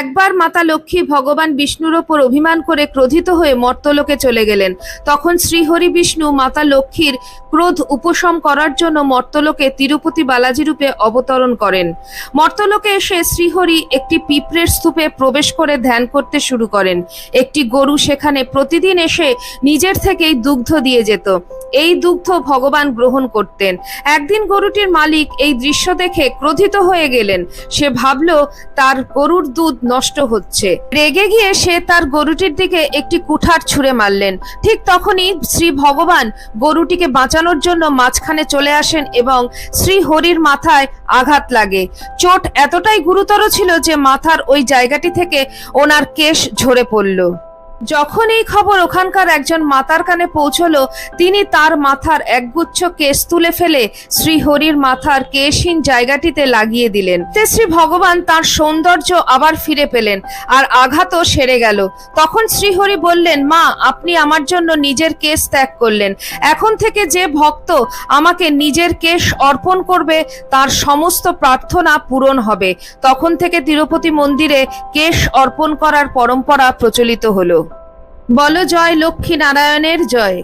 একবার মাতা লক্ষ্মী ভগবান বিষ্ণুর ওপর অভিমান করে ক্রোধিত হয়ে মর্তলোকে চলে গেলেন। তখন শ্রীহরি বিষ্ণু মাতা লক্ষ্মীর ক্রোধ উপশম করার জন্য মর্তলোকে তিরুপতি বালাজি রূপে অবতরণ করেন। মর্তলোকে এসে শ্রীহরি একটি পিঁপড়ের স্তূপে প্রবেশ করে ধ্যান করতে শুরু করেন। একটি গরু সেখানে প্রতিদিন এসে নিজের থেকেই দুগ্ধ দিয়ে যেত। এই দুগ্ধ ভগবান গ্রহণ করতেন। একদিন গরুটির মালিক এই দৃশ্য দেখে ক্রোধিত হয়ে গেলেন। সে ভাবল, তার গরুর দুধ নষ্ট হচ্ছে। রেগে গিয়ে সে তার গরুটির দিকে একটি কুঠার ছুঁড়ে মারলেন। ঠিক তখনই শ্রী ভগবান গরুটিকে বাঁচানোর জন্য মাঝখানে চলে আসেন এবং শ্রী হরির মাথায় আঘাত লাগে। চোট এতটাই গুরুতর ছিল যে মাথার ওই জায়গাটি থেকে ওনার কেশ ঝরে পড়ল। যখন এই খবর ওখানকার একজন মাতার কানে পৌঁছলো, তিনি তার মাথার একগুচ্ছ কেশ তুলে ফেলে শ্রীহরির মাথার কেশহীন জায়গাটিতে লাগিয়ে দিলেন। তে শ্রী ভগবান তার সৌন্দর্য আবার ফিরে পেলেন আর আঘাতও সেরে গেল। তখন শ্রীহরি বললেন, মা, আপনি আমার জন্য নিজের কেশ ত্যাগ করলেন। এখন থেকে যে ভক্ত আমাকে নিজের কেশ অর্পণ করবে, তার সমস্ত প্রার্থনা পূরণ হবে। তখন থেকে তিরুপতি মন্দিরে কেশ অর্পণ করার পরম্পরা প্রচলিত হলো। বলো জয় লক্ষ্মী নারায়ণের জয়।